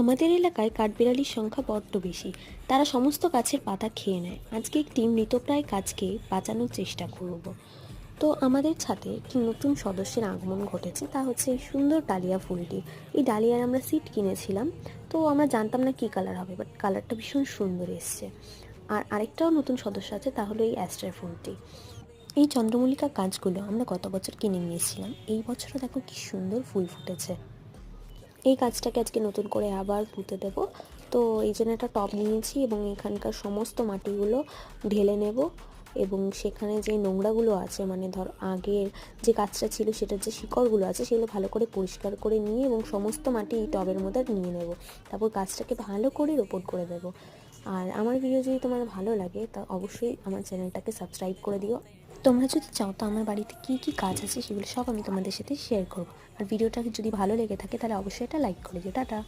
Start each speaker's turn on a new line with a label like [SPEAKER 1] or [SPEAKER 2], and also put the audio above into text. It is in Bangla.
[SPEAKER 1] আমাদের এলাকায় কাঠবিড়ালির সংখ্যা বড্ড বেশি। তারা সমস্ত গাছের পাতা খেয়ে নেয়। আজকে একটি মৃতপ্রায় গাছকে বাঁচানোর চেষ্টা করব। তো আমাদের ছাদে একটি নতুন সদস্যের আগমন ঘটেছে, তা হচ্ছে এই সুন্দর ডালিয়া ফুলটি। এই ডালিয়ার আমরা সিট কিনেছিলাম, তো আমরা জানতাম না কী কালার হবে বাট কালারটা ভীষণ সুন্দর এসছে। আর আরেকটাও নতুন সদস্য আছে, তা হলো এই অ্যাস্ট্রার ফুলটি। এই চন্দ্রমল্লিকা গাছগুলো আমরা গত বছর কিনে নিয়েছিলাম। এই বছরও দেখো কি সুন্দর ফুল ফুটেছে। এই গাছটাকে আজকে নতুন করে আবার পুঁতে দেব। তো এই জন্য একটা টব নিয়েছি এবং এখানকার সমস্ত মাটিগুলো ঢেলে নেব এবং সেখানে যে নোংরাগুলো আছে মানে ধর আগের যে গাছটা ছিল সেটার যে শিকড়গুলো আছে সেগুলো ভালো করে পরিষ্কার করে নিয়ে এবং সমস্ত মাটি এই টবের মধ্যে নিয়ে নেব। তারপর গাছটাকে ভালো করে রোপণ করে দেবো। আর আমার ভিডিও যদি তোমার ভালো লাগে, তা অবশ্যই আমার চ্যানেলটাকে সাবস্ক্রাইব করে দিও। তোমরা যদি চাও তো আমার বাড়িতে কী কী কাজ আছে সেগুলো সব আমি তোমাদের সাথে শেয়ার করব। আর ভিডিওটা যদি ভালো লেগে থাকে তাহলে অবশ্যই এটা লাইক করে দিও। টাটা!